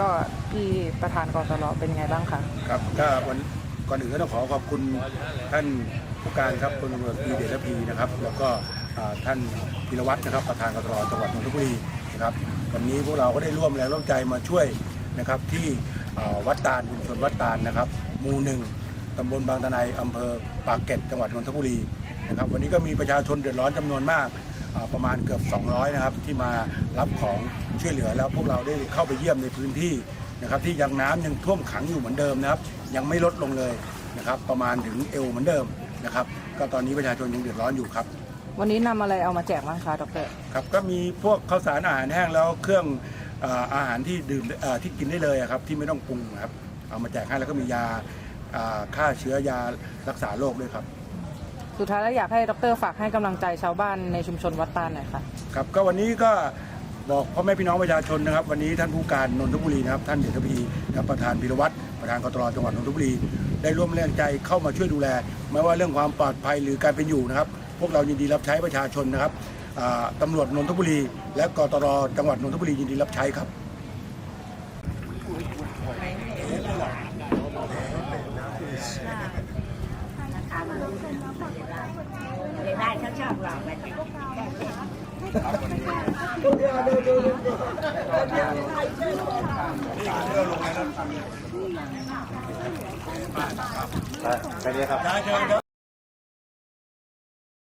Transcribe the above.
ก็พี่ประธานกตรเป็นไงบ้างคะครับก็วันก่อนอื่นก็ต้องขอขอบคุณท่านผู้การครับพลตำรวจตรีเดชพีนะครับ แล้วก็ท่านพิรวัตรนะครับ ประธานกตรจังหวัดนนทบุรีนะครับวันนี้พวกเราก็ได้ร่วมแรงร่วมใจมาช่วยนะครับ ที่วัดตาลชุมชนวัดตาลนะครับหมู่หนึ่งตำบลบางตะไนอำเภอปากเกร็ดจังหวัดนนทบุรีนะครับ วันนี้ก็มีประชาชนเดือดร้อนจำนวนมาก ประมาณเกือบ 200 นะครับ ที่มารับของช่วยเหลือแล้วพวกเราได้เข้าไปเยี่ยมในพื้นที่นะครับที่ยังน้ำยังท่วมขังอยู่เหมือนเดิมนะครับ ยังไม่ลดลงเลยนะครับ ประมาณถึงเอวเหมือนเดิมนะครับ ก็ตอนนี้ประชาชนยังเดือดร้อนอยู่ครับ วันนี้นำอะไรเอามาแจกบ้างคะดรครับก็มีพวกข้าวสารอาหารแห้งแล้วเครื่องเอ่ออาหารที่ดื่มเอ่อที่กินได้เลยอะครับที่ไม่ต้องปรุงนะครับเอามาแจกให้แล้วก็มียาอ่าฆ่าเชื้อยารักษาโรคด้วยครับ สุดท้ายแล้วอยากให้ดรฝากให้กำลังใจชาวบ้านในชุมชนวัดตาลหน่อยค่ะ ครับก็วันนี้ก็บอกพ่อแม่พี่น้องประชาชนนะครับ วันนี้ท่านผู้การนนทบุรีนะครับ ท่านเดชพีนะครับประธานพิรวัตรประธานกตรจังหวัดนนทบุรี ได้ร่วมแรงใจเข้ามาช่วยดูแล ไม่ว่าเรื่องความปลอดภัยหรือการเป็นอยู่นะครับ พวกเรายินดีรับใช้ประชาชนนะครับอ่าตำรวจนนทบุรี และกตรจังหวัดนนทบุรียินดีรับใช้ครับ เดี๋ยวได้เขาชอบหลอกแบบนี้ได้เชิญครับ